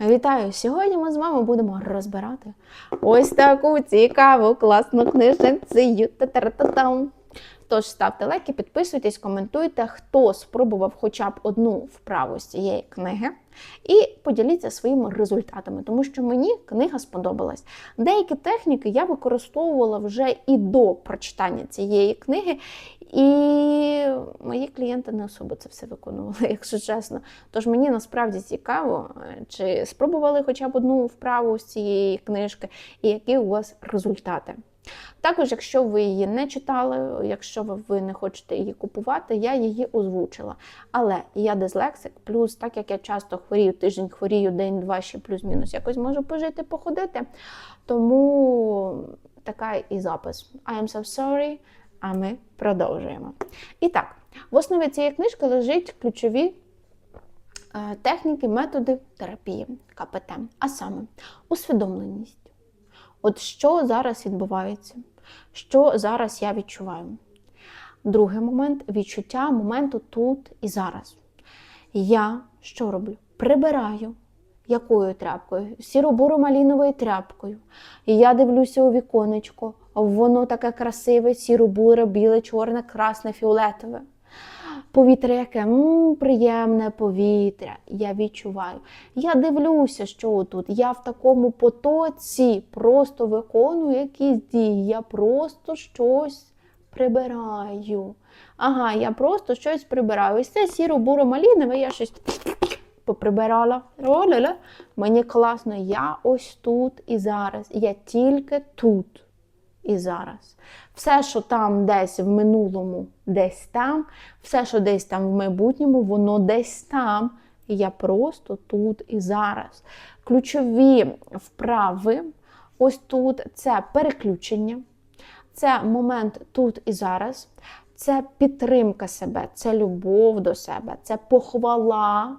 Вітаю! Сьогодні ми з вами будемо розбирати ось таку цікаву, класну книжницю. Та-та-та-там. Тож ставте лайки, підписуйтесь, коментуйте, хто спробував хоча б одну вправу з цієї книги, і поділіться своїми результатами, тому що мені книга сподобалась. Деякі техніки я використовувала вже і до прочитання цієї книги, і мої клієнти не особо це все виконували, якщо чесно. Тож мені насправді цікаво, чи спробували хоча б одну вправу з цієї книжки, і які у вас результати. Також, якщо ви її не читали, якщо ви не хочете її купувати, я її озвучила. Але я дислексик, плюс, так як я часто хворію, тиждень хворію, день-два ще плюс-мінус якось можу пожити, походити. Тому така і запис. I am so sorry, а ми продовжуємо. І так, в основі цієї книжки лежать ключові е, техніки, методи терапії КПТ, а саме усвідомленість. От що зараз відбувається, що зараз я відчуваю. Другий момент відчуття моменту тут і зараз. Я що роблю? Прибираю якою тряпкою? Сіро-буро-маліновою тряпкою. І я дивлюся у віконечко, воно таке красиве, сіро-буре, біле, чорне, красне, фіолетове. Повітря яке м, приємне повітря. Я відчуваю. Я дивлюся, що тут. Я в такому потоці просто виконую якісь дії. Я просто щось прибираю. Ага, я просто щось прибираю. Ось це сіро буро малінове, я щось поприбирала. О-ля-ля. Мені класно, я ось тут і зараз. Я тільки тут і зараз. Все, що там десь в минулому, десь там, все, що десь там в майбутньому, воно десь там. Я просто тут і зараз. Ключові вправи, ось тут це переключення, це момент тут і зараз, це підтримка себе, це любов до себе, це похвала,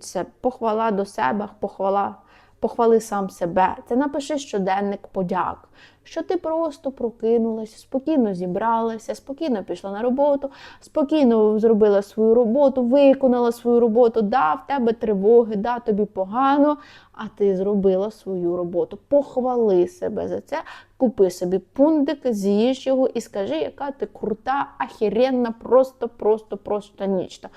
це похвала до себе, похвала. Похвали сам себе, це напиши щоденник подяк, що ти просто прокинулася, спокійно зібралася, спокійно пішла на роботу, спокійно зробила свою роботу, виконала свою роботу, да, в тебе тривоги, да, тобі погано, а ти зробила свою роботу. Похвали себе за це, купи собі пундик, з'їж його і скажи, яка ти крута, ахіренна, просто, просто, просто нічто.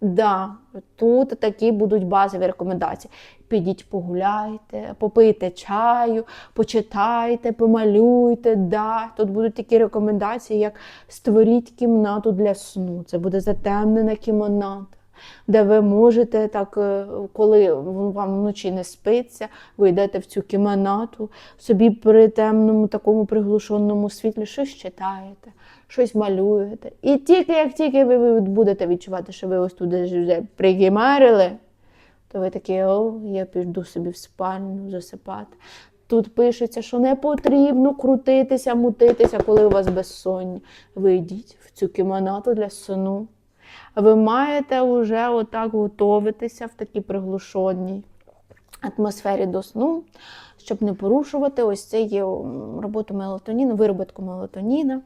Да, тут такі будуть базові рекомендації. Підіть погуляйте, попийте чаю, почитайте, помалюйте. Да. Тут будуть такі рекомендації, як створіть кімнату для сну. Це буде затемнена кімната, де ви можете, так, е, коли вам вночі не спиться, ви йдете в цю кімнату, собі при темному, такому приглушеному світлі щось читаєте щось малюєте. І тільки як тільки ви будете відчувати, що ви ось туди вже прикимарили, то ви такі, о, я піду собі в спальню засипати. Тут пишеться, що не потрібно крутитися, мутитися, коли у вас безсоння. Ви йдіть в цю кімонату для сну. Ви маєте вже отак готуватися в такій приглушеній атмосфері до сну, щоб не порушувати ось є роботу мелатоніну, виробітку мелатоніна.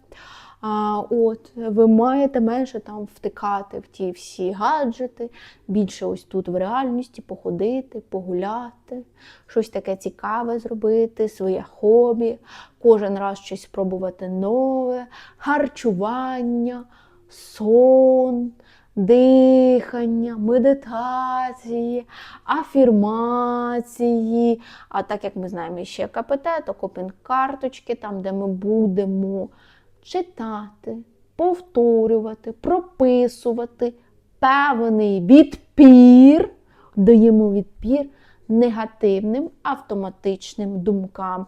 А, от, Ви маєте менше там втикати в ті всі гаджети, більше ось тут в реальності походити, погуляти, щось таке цікаве зробити, своє хобі, кожен раз щось спробувати нове, харчування, сон. Дихання, медитації, афірмації. А так як ми знаємо ще КПТ, то копінг-карточки, там, де ми будемо читати, повторювати, прописувати певний відпір, даємо відпір негативним автоматичним думкам.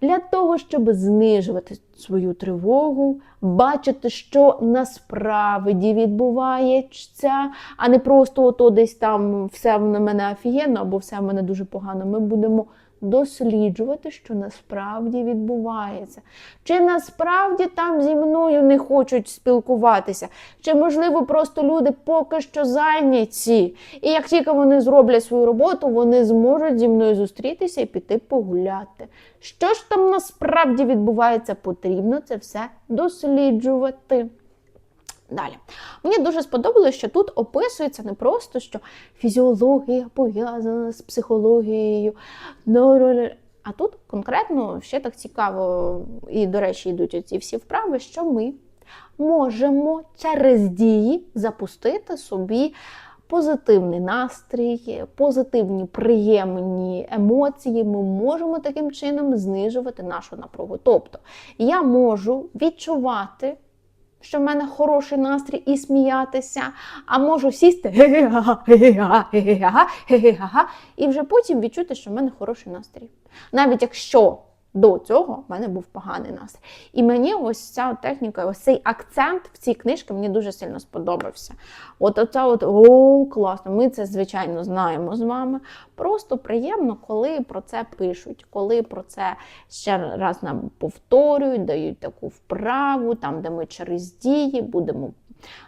Для того, щоб знижувати свою тривогу, бачити, що насправді відбувається, а не просто ото десь там все на мене офігенно або все в мене дуже погано. Ми будемо досліджувати, що насправді відбувається. Чи насправді там зі мною не хочуть спілкуватися, чи, можливо, просто люди поки що зайняті. І як тільки вони зроблять свою роботу, вони зможуть зі мною зустрітися і піти погуляти. Що ж там насправді відбувається, потрібно це все досліджувати. Далі. Мені дуже сподобалось, що тут описується не просто, що фізіологія пов'язана з психологією, а тут конкретно ще так цікаво, і, до речі, йдуть ці всі вправи, що ми можемо через дії запустити собі позитивний настрій, позитивні приємні емоції. Ми можемо таким чином знижувати нашу напругу. Тобто я можу відчувати. Що в мене хороший настрій і сміятися, а можу сісти і вже потім відчути, що в мене хороший настрій. Навіть якщо до цього в мене був поганий настрій. І мені ось ця техніка, ось цей акцент в цій книжці мені дуже сильно сподобався. От оце от о, класно. Ми це, звичайно, знаємо з вами. Просто приємно, коли про це пишуть, коли про це ще раз нам повторюють, дають таку вправу, там, де ми через дії будемо,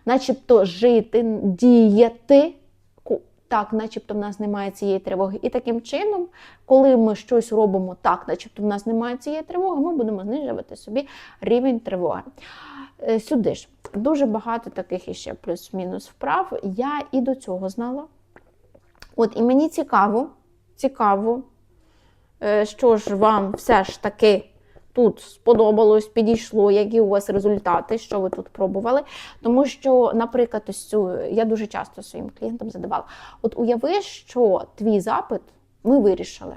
начебто, жити, діяти. Так, начебто в нас немає цієї тривоги. І таким чином, коли ми щось робимо так, начебто в нас немає цієї тривоги, ми будемо знижувати собі рівень тривоги. Е, Сюди ж дуже багато таких іще плюс-мінус вправ. Я і до цього знала. От і мені цікаво, цікаво, е, що ж вам все ж таки тут сподобалось, підійшло, які у вас результати, що ви тут пробували. Тому що, наприклад, ось цю я дуже часто своїм клієнтам задавала: от уяви, що твій запит ми вирішили.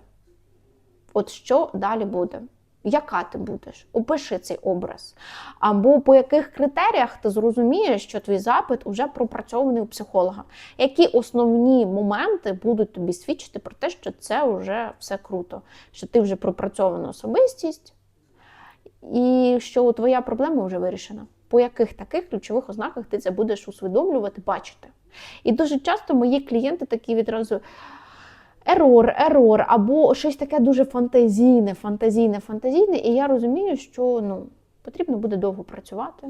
От що далі буде? Яка ти будеш? Опиши цей образ. Або по яких критеріях ти зрозумієш, що твій запит вже пропрацьований у психолога. Які основні моменти будуть тобі свідчити про те, що це вже все круто, що ти вже пропрацьована особистість, і що твоя проблема вже вирішена. По яких таких ключових ознаках ти це будеш усвідомлювати, бачити? І дуже часто мої клієнти такі відразу. Ерор, ерор, або щось таке дуже фантазійне, фантазійне, фантазійне. І я розумію, що ну, потрібно буде довго працювати,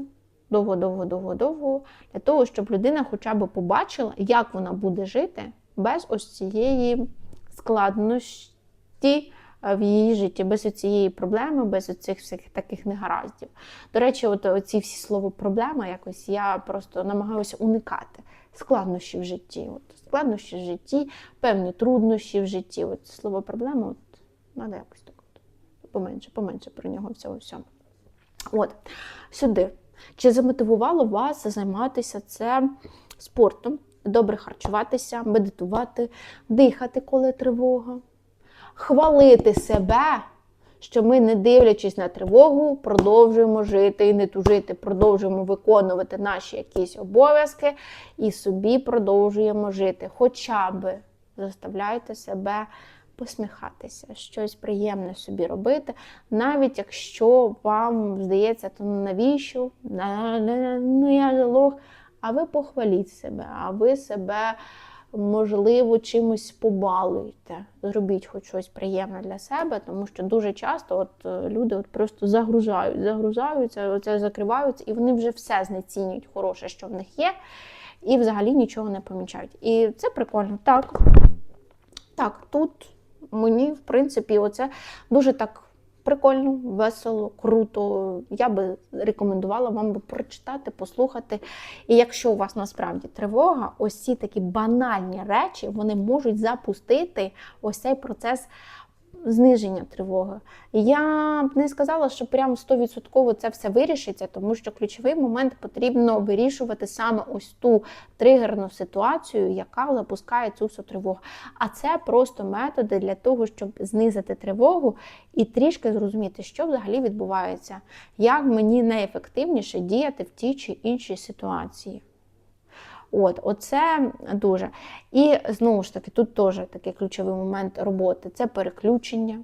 довго, довго, довго, довго, для того, щоб людина хоча б побачила, як вона буде жити без ось цієї складності в її житті, без цієї проблеми, без цих всіх таких негараздів. До речі, от ці всі слова проблема якось я просто намагаюся уникати складнощі в житті. От, складнощі в житті, певні труднощі в житті. От слово проблема, от треба якось так от, поменше, поменше про нього всього всього. От, сюди. Чи замотивувало вас займатися це спортом, добре харчуватися, медитувати, дихати, коли тривога, хвалити себе, що ми, не дивлячись на тривогу, продовжуємо жити і не тужити, продовжуємо виконувати наші якісь обов'язки і собі продовжуємо жити. Хоча би заставляйте себе посміхатися, щось приємне собі робити, навіть якщо вам здається, то ну, навіщо? На- на- Ну я лох. А ви похваліть себе, а ви себе можливо, чимось побалуйте. Зробіть хоч щось приємне для себе, тому що дуже часто от е, люди от просто загружають, загружаються, оце закриваються, і вони вже все знецінюють хороше, що в них є, і взагалі нічого не помічають. І це прикольно. Так, так, тут мені, в принципі, оце дуже так. Прикольно, весело, круто. Я би рекомендувала вам би прочитати, послухати. І якщо у вас насправді тривога, ось ці такі банальні речі вони можуть запустити ось цей процес зниження тривоги. Я б не сказала, що прям 100% це все вирішиться, тому що ключовий момент потрібно вирішувати саме ось ту тригерну ситуацію, яка запускає цю всю тривогу. А це просто методи для того, щоб знизити тривогу і трішки зрозуміти, що взагалі відбувається, як мені найефективніше діяти в тій чи іншій ситуації. От, оце дуже. І знову ж таки, тут теж такий ключовий момент роботи це переключення.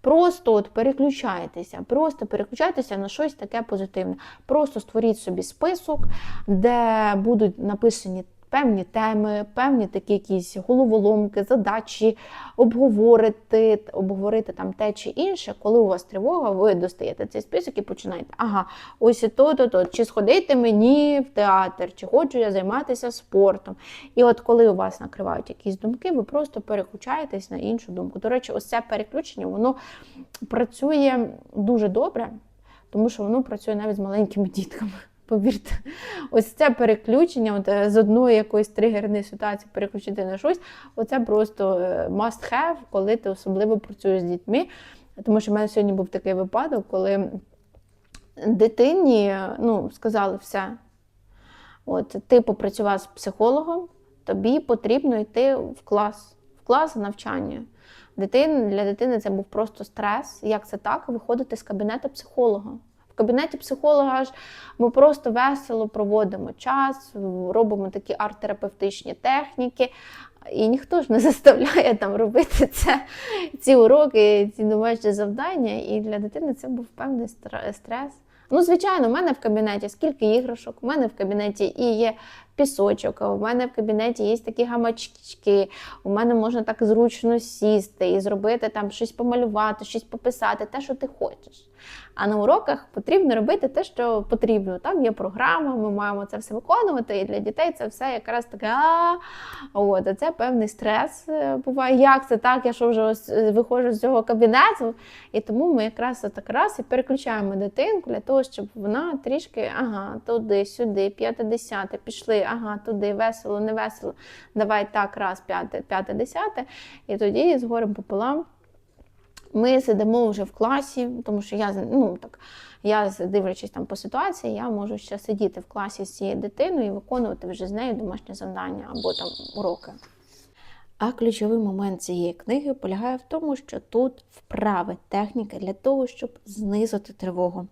Просто от переключайтеся, просто переключайтеся на щось таке позитивне. Просто створіть собі список, де будуть написані певні теми, певні такі якісь головоломки, задачі, обговорити, обговорити там те чи інше. Коли у вас тривога, ви достаєте цей список і починаєте. Ага, ось то, то, то, чи сходити мені в театр, чи хочу я займатися спортом. І от коли у вас накривають якісь думки, ви просто переключаєтесь на іншу думку. До речі, ось це переключення, воно працює дуже добре, тому що воно працює навіть з маленькими дітками. Повірте, ось це переключення от, е, з одної якоїсь тригерної ситуації переключити на щось. Оце просто е, must have, коли ти особливо працюєш з дітьми. Тому що в мене сьогодні був такий випадок, коли дитині ну, сказали все. От, ти попрацював з психологом, тобі потрібно йти в клас, в клас навчання. Дитин, для дитини це був просто стрес. Як це так? Виходити з кабінету психолога. В кабінеті психолога ж ми просто весело проводимо час, робимо такі арт-терапевтичні техніки. І ніхто ж не заставляє там робити це, ці уроки, ці домашні завдання. І для дитини це був певний стрес. Ну, звичайно, в мене в кабінеті скільки іграшок, в мене в кабінеті і є пісочок, у мене в кабінеті є такі гамачки, у мене можна так зручно сісти і зробити там щось помалювати, щось пописати, те, що ти хочеш. А на уроках потрібно робити те, що потрібно. Там є програма, ми маємо це все виконувати, і для дітей це все якраз таке. От, це певний стрес е, буває. Як це так? Я що вже е, виходжу з цього кабінету. І тому ми якраз так раз і переключаємо дитинку для того, щоб вона трішки ага, туди, сюди, п'яте, десяте, пішли, ага, туди, весело, не весело. Давай так, раз, п'яте, п'яте, десяте. І тоді з горем пополам. Ми сидимо вже в класі, тому що я ну так. Я дивлячись там по ситуації, я можу ще сидіти в класі з цією дитиною і виконувати вже з нею домашнє завдання або там уроки. А ключовий момент цієї книги полягає в тому, що тут вправи техніки для того, щоб знизити тривогу.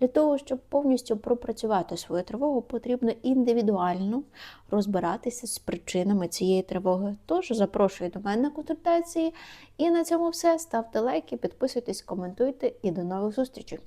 Для того, щоб повністю пропрацювати свою тривогу, потрібно індивідуально розбиратися з причинами цієї тривоги. Тож запрошую до мене на консультації. І на цьому все. Ставте лайки, підписуйтесь, коментуйте і до нових зустрічей.